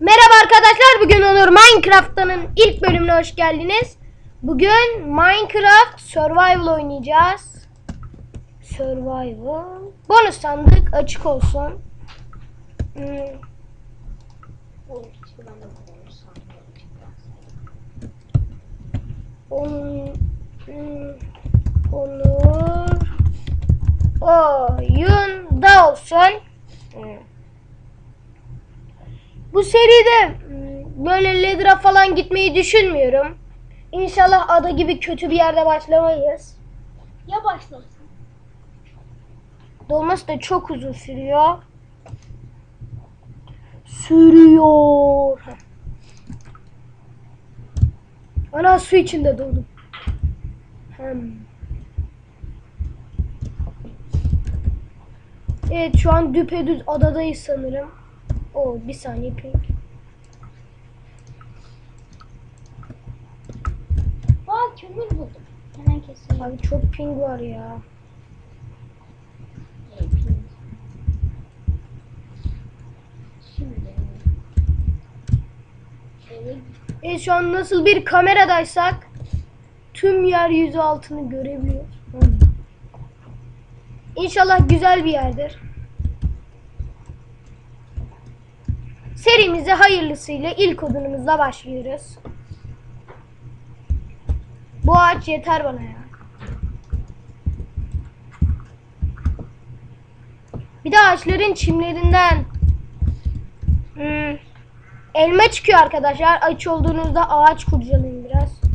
Merhaba arkadaşlar bugün Onur Minecraft'tanın ilk bölümüne hoş geldiniz. Bugün Minecraft Survival oynayacağız. Survival. Bonus sandık açık olsun. Hmm, Onun, hmm, Onur oyunda olsun. Hmm. Bu seride hmm, böyle Ledra falan gitmeyi düşünmüyorum. İnşallah ada gibi kötü bir yerde başlamayız. Ya başlasın. Dolması da çok uzun sürüyor. Sürüyor. Ana su içinde doldum. Hem. Evet şu an düpedüz adadayız sanırım. O bir saniye pink. Aa kömür buldum. Hemen keseyim. Abi çok ping var ya. Şimdi. Evet. Evet şu an nasıl bir kameradaysak tüm yeryüzü altını görebiliyoruz. İnşallah güzel bir yerdir. Serimize hayırlısıyla ilk odunumuzla başlıyoruz. Bu ağaç yeter bana ya. Bir de ağaçların çimlerinden hmm, elma çıkıyor arkadaşlar. Aç olduğunuzda ağaç kurcalayın biraz.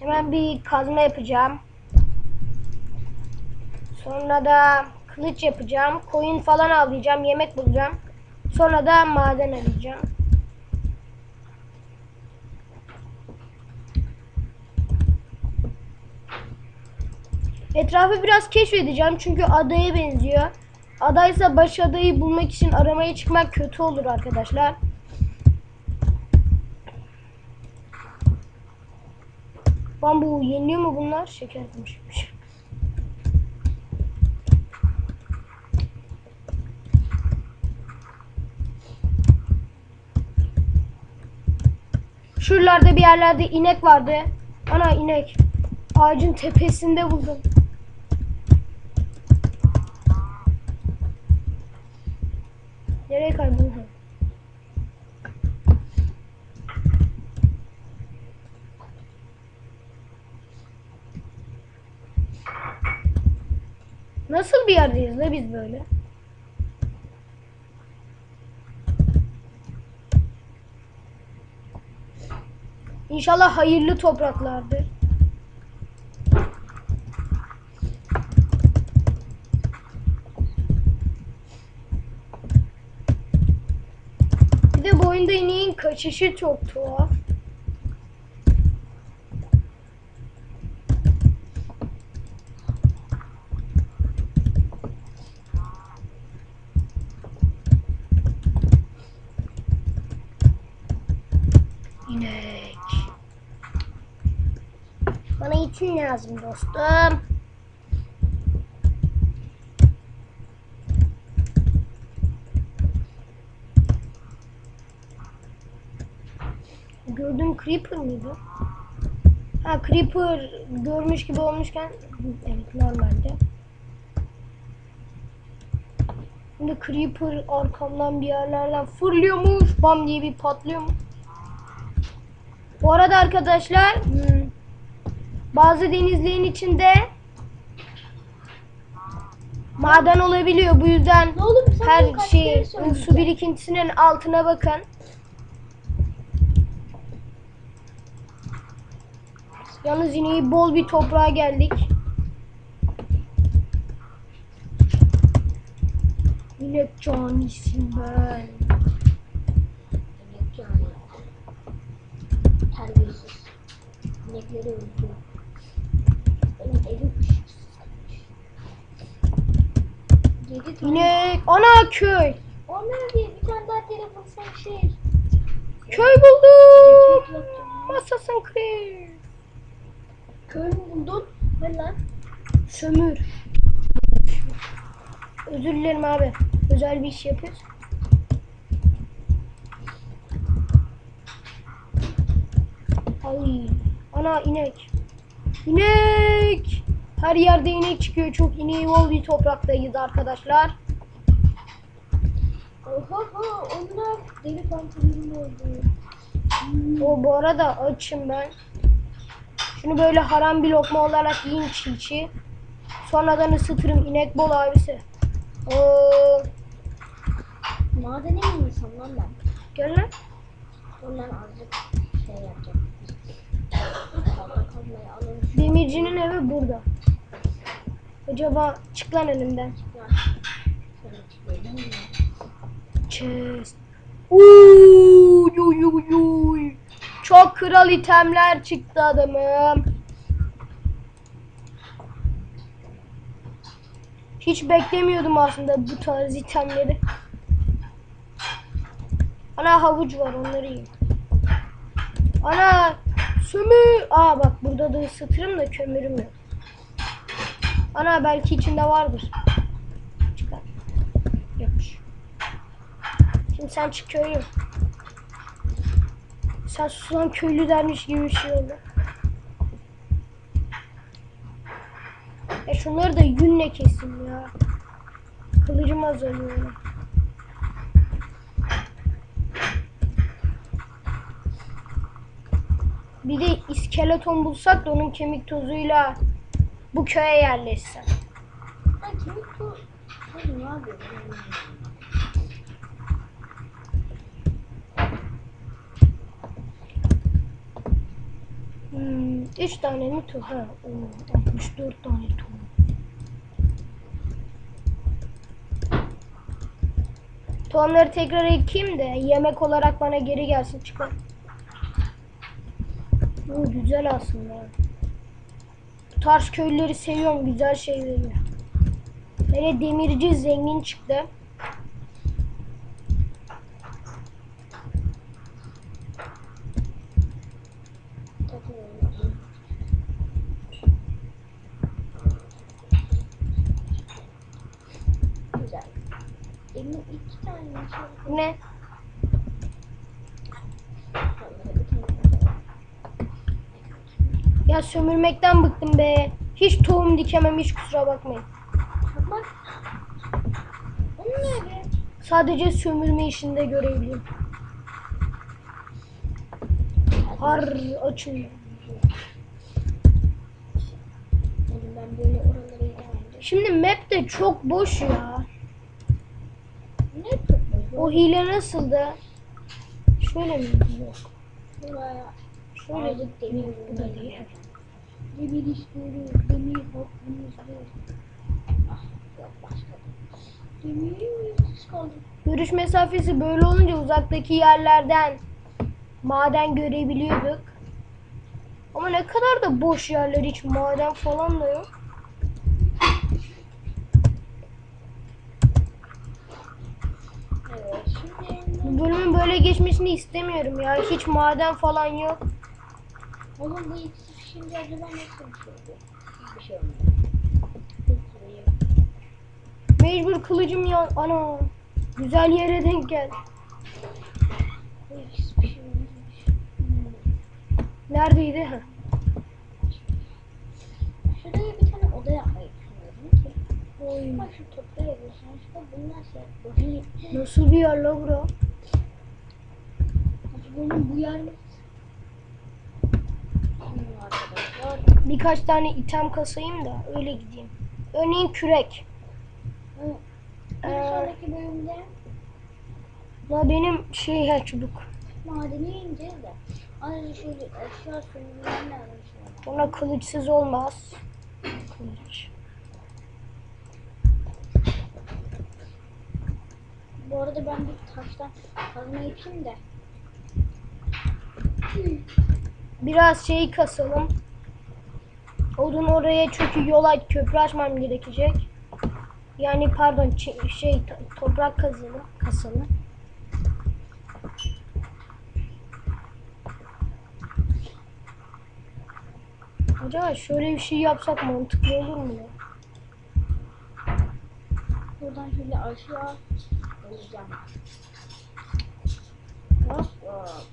Hemen bir kazma yapacağım. Sonra da kılıç yapacağım. Koyun falan avlayacağım. Yemek bulacağım. Sonra da maden arayacağım. Etrafı biraz keşfedeceğim çünkü adaya benziyor. Adaysa baş adayı bulmak için aramaya çıkmak kötü olur arkadaşlar. Bambu yeniliyor mu bunlar? Şeker konuşmuş. Şuralarda bir yerlerde inek vardı. Ana inek. Ağacın tepesinde buldum. Nasıl bir yerdeyiz la biz böyle? İnşallah hayırlı topraklardır. Bir de bu oyunda ineğin kaçışı çok tuhaf. İnek. Bana için lazım dostum. Gördüğüm Creeper mıydı? Ha Creeper görmüş gibi olmuşken evet normalde. Şimdi Creeper arkamdan bir yerlerden fırlıyormuş. Bam diye bir patlıyormuş. Bu arada arkadaşlar hmm, bazı denizlerin içinde maden olabiliyor. Bu yüzden oğlum her şey su birikintisinin altına bakın. Yalnız yine bol bir toprağa geldik. Yine canisin ben. Demek yani. Terbiyesiz. İnekleri öldürüyor. İnek. Ana köy. O ne diye bir tane daha telefon sen şey. Köy buldum. Assassin's Creed. Köy buldun? Ver lan. Sömür. Özür dilerim abi. Özel bir iş yapıyoruz. Ay. Ana inek. İnek. Her yerde inek çıkıyor. Çok ineği bol bir topraktayız arkadaşlar. Oha ha onlar deli pantolonum oldu. Hmm. O bu arada açım ben. Şunu böyle haram bir lokma olarak yiyin çiğ çiğ. Sonradan ısıtırım. inek bol abisi. Oo, Madene mi insan lan ben? gel lan. Ondan azıcık şey yapacağım. Demircinin evi burada. Acaba çık lan önümden. Chest. Uy. Çok kral itemler çıktı adamım. Hiç beklemiyordum aslında bu tarz itemleri. Ana havuç var onları yiyeyim. Ana sömür. Aa bak burada da ısıtırım da kömürüm yok. Ana belki içinde vardır. Çıkar. Yokmuş. Şimdi sen çık köylü. Sen susan köylü dermiş gibi bir şey oldu. E şunları da yünle kesin ya. Kılıcım azalıyor. Bir de iskeleton bulsak da onun kemik tozuyla bu köye yerleşsem. Tu. Hadi ne yapıyorsun? Hmm, üç tane mi tu? Ha, oo, 64 tane tu. Tohumları tekrar ekeyim de yemek olarak bana geri gelsin çıkar. Bu güzel aslında. Tarz köylüleri seviyorum. Güzel şey veriyor. Hele demirci zengin çıktı. Güzel. Emin iki tane şey. Ne? Ya sömürmekten bıktım be. Hiç tohum dikemem hiç kusura bakmayın. Bak. O ne be? Sadece sömürme işinde görevliyim. Har ben böyle gidemem. Şimdi map de çok boş ya. Ne tutmuş? O hile nasıldı? Şöyle mi? Yok. Şöyle. aldık demir Bu da değil. Demir istiyoruz. Demir hakkımız var. Ah. Görüş mesafesi böyle olunca uzaktaki yerlerden maden görebiliyorduk. Ama ne kadar da boş yerler hiç maden falan da yok. Evet şimdi Bu bölümün böyle geçmesini istemiyorum ya. Hiç maden falan yok. Oğlum bu ikisi şimdi acaba nasıl bir şey oldu? Bir şey olmadı. Mecbur kılıcım ya. Ana. Güzel yere denk gel. Neredeydi? Ha. Şuraya bir tane oda yapmayı düşünüyorum ki. Oy. Bak şu topları yapıyorsun. Şurada bunlar şey. Nasıl bir yer la bura? Benim bu yer mi? Arkadaşlar. Birkaç tane item kasayım da öyle gideyim. Örneğin kürek. bu- Bir Ee. sonraki bölümde La benim şey ha çubuk. madeni ineceğiz de. Ayrıca şöyle eşya lazım şöyle. Buna kılıçsız olmaz. Kılıç. Bu arada ben bir taştan kazma yapayım da. Biraz şeyi kasalım. Odun oraya çünkü yol aç köprü açmam gerekecek. Yani pardon şey to- toprak kazalım, kasalım. Acaba şöyle bir şey yapsak mantıklı olur mu? Buradan şöyle aşağı hop. Hop.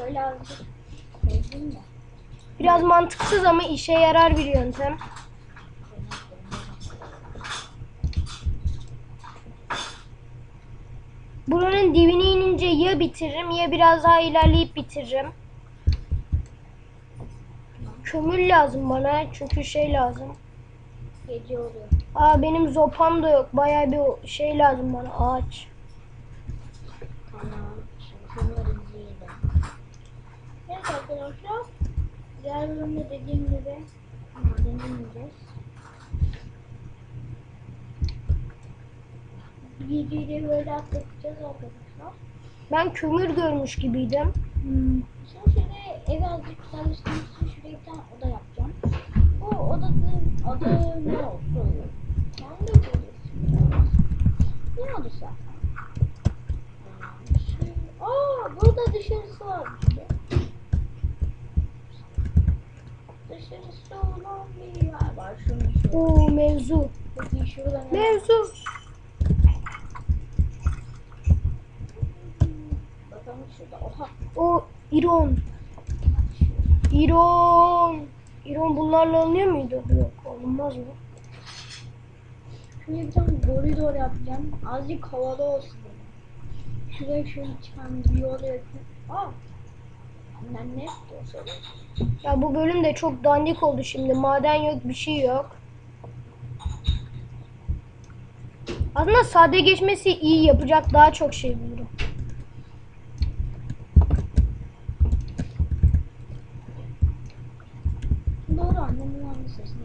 Şöyle azıcık koydum da. Biraz mantıksız ama işe yarar bir yöntem. Buranın dibine inince ya bitiririm ya biraz daha ilerleyip bitiririm. Kömür lazım bana çünkü şey lazım. Gece oluyor. Aa benim zopam da yok. Bayağı bir şey lazım bana ağaç. Tamam. Şimdi şunları izleyelim. Evet arkadaşlar. Diğer bölümde dediğim gibi madene ineceğiz. Videoyu böyle atlatacağız arkadaşlar. Ben kömür görmüş gibiydim. Hmm. Şimdi şöyle evi azıcık güzelleştirmek için şuraya bir tane oda yapacağım. Bu odanın adı ne olsun? Ben de bilmiyorum. Ne odası? Şey, aa burada dışarısı var. Dışarısı olan bir yer var. Şunu şöyle. Oo mevzu. Bakın şurada ne? Mevzu. Bakalım şurada. Oha. O İron. İron. İron bunlarla alınıyor muydu? Yok alınmaz mı? Şuraya bir tane koridor yapacağım. Azıcık havalı olsun. Şuraya şöyle çıkan bir yol yapayım. Aa. Annem ne. Ya bu bölüm de çok dandik oldu şimdi. Maden yok, bir şey yok. Aslında sade geçmesi iyi yapacak daha çok şey bulurum. Doğru annemin aynı sesini.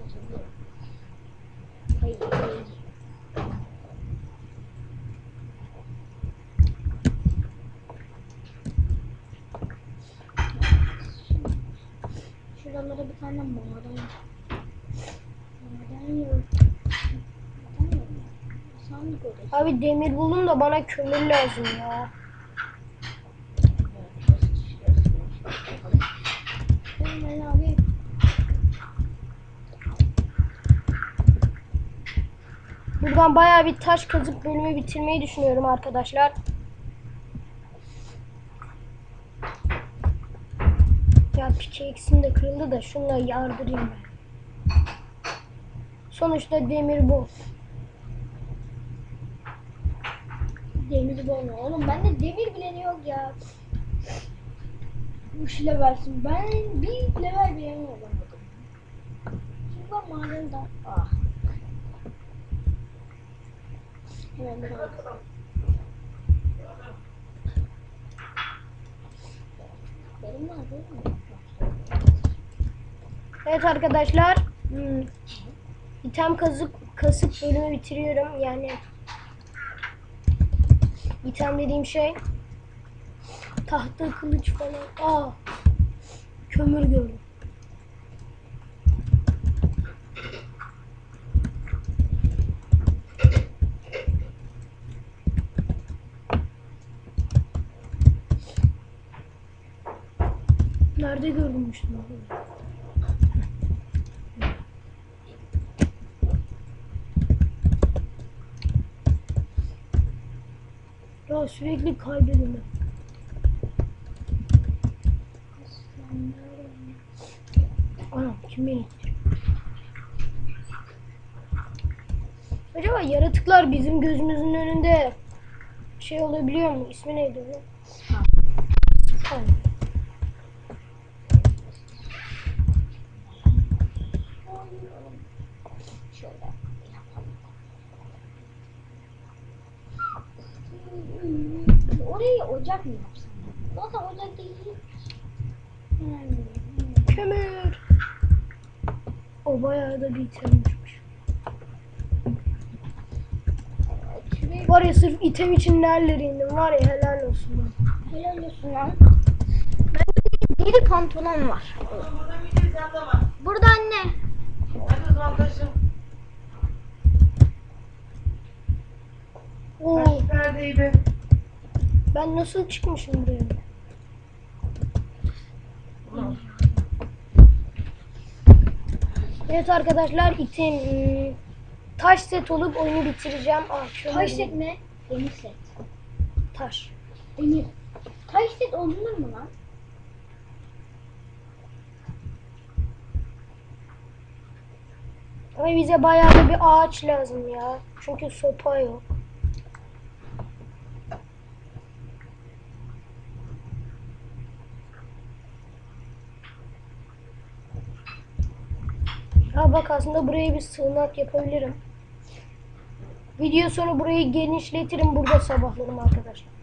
Şuralara bir tane maden. Maden yok. Maden yok. Sandık odası. Abi demir bulun da bana kömür lazım ya. Buradan bayağı bir taş kazıp bölümü bitirmeyi düşünüyorum arkadaşlar. Ya pickaxe'im de kırıldı da şunla yardırayım ben. Sonuçta demir bu. Demir bol mu? Oğlum bende demir bile yok ya. Üç levelsin. Ben bir level bile olamadım? Şimdi ben madenden... Ah. Hemen bir. Benim var? Evet arkadaşlar. Hmm. İtem kazıp kasıp bölümü bitiriyorum. Yani item dediğim şey tahta kılıç falan. Aa. Kömür gördüm. Nerede görülmüştüm? Ya sürekli kaybediyorum. Anam kim beni ittiriyor? Acaba yaratıklar bizim gözümüzün önünde şey olabiliyor mu? İsmi neydi. Tamam. Şöyle yapalım. Orayı ocak mı yapsam? Zaten ocak değil. Kömür. O bayağı da bir Var ya sırf item için nerelere indim var ya helal olsun. lan. helal olsun lan. Ben Deri pantolon var. Burada bir de sen de var. Burada anne. Hadi o zaman taşın. Oo, Be. ben nasıl çıkmışım buraya? Ulan. Evet arkadaşlar hmm, taş set olup oyunu bitireceğim. Şöyle Taş set mi? Demir set. Taş. Demir. Taş set olunur mu lan? Ama bize bayağı bir ağaç lazım ya. Çünkü sopa yok. Ha bak aslında buraya bir sığınak yapabilirim. Video sonu burayı genişletirim. Burada sabahlarım arkadaşlar.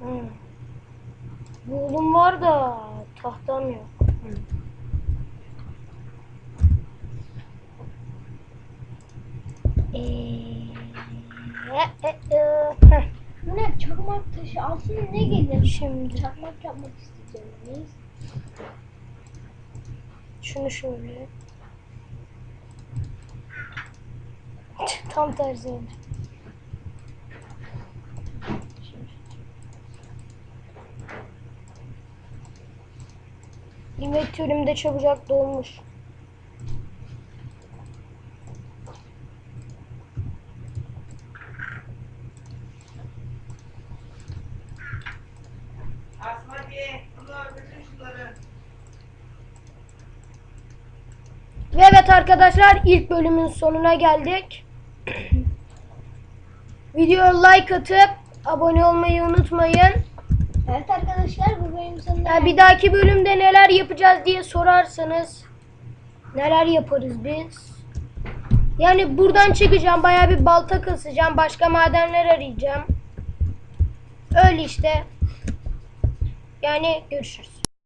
Hmm. Buğulum var da tahtam yok. Hmm. Ee, e, e, heh, Bu ne? Çakmak taşı. Altına ne gelir? Şimdi Çakmak yapmak isteyeceğim. Neyse. şunu şöyle. Tam tersi oldu. İnvektörüm çabucak dolmuş. Ve evet arkadaşlar ilk bölümün sonuna geldik. Videoya like atıp abone olmayı unutmayın. Evet arkadaşlar bu bölüm sonunda. Ya bir dahaki bölümde neler yapacağız diye sorarsanız neler yaparız biz? Yani buradan çıkacağım bayağı bir balta kasacağım başka madenler arayacağım. Öyle işte. Yani görüşürüz.